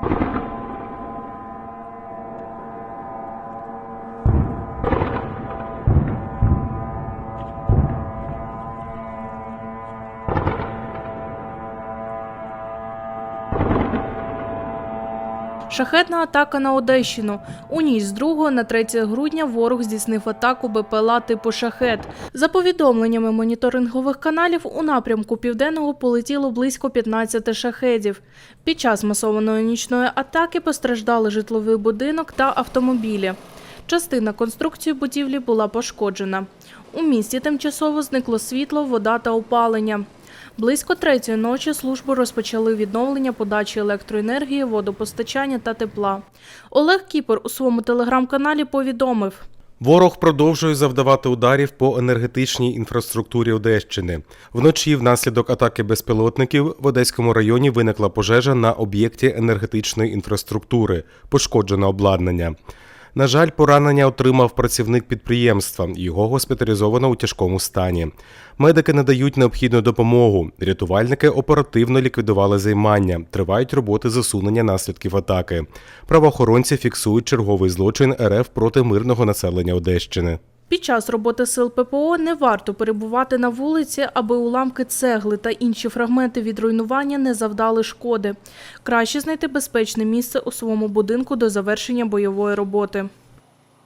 Thank you. Шахетна атака на Одещину. У ніч з 2 на 3 грудня ворог здійснив атаку БПЛА типу шахет. За повідомленнями моніторингових каналів, у напрямку південного полетіло близько 15 шахедів. Під час масованої нічної атаки постраждали житловий будинок та автомобілі. Частина конструкції будівлі була пошкоджена. У місті тимчасово зникло світло, вода та опалення. Близько третьої ночі служби розпочали відновлення подачі електроенергії, водопостачання та тепла. Олег Кіпер у своєму телеграм-каналі повідомив. Ворог продовжує завдавати ударів по енергетичній інфраструктурі Одещини. Вночі, внаслідок атаки безпілотників, в Одеському районі виникла пожежа на об'єкті енергетичної інфраструктури, пошкоджено обладнання. На жаль, поранення отримав працівник підприємства. Його госпіталізовано у тяжкому стані. Медики надають необхідну допомогу. Рятувальники оперативно ліквідували займання. Тривають роботи засунення наслідків атаки. Правоохоронці фіксують черговий злочин РФ проти мирного населення Одещини. Під час роботи сил ППО не варто перебувати на вулиці, аби уламки цегли та інші фрагменти від руйнування не завдали шкоди. Краще знайти безпечне місце у своєму будинку до завершення бойової роботи.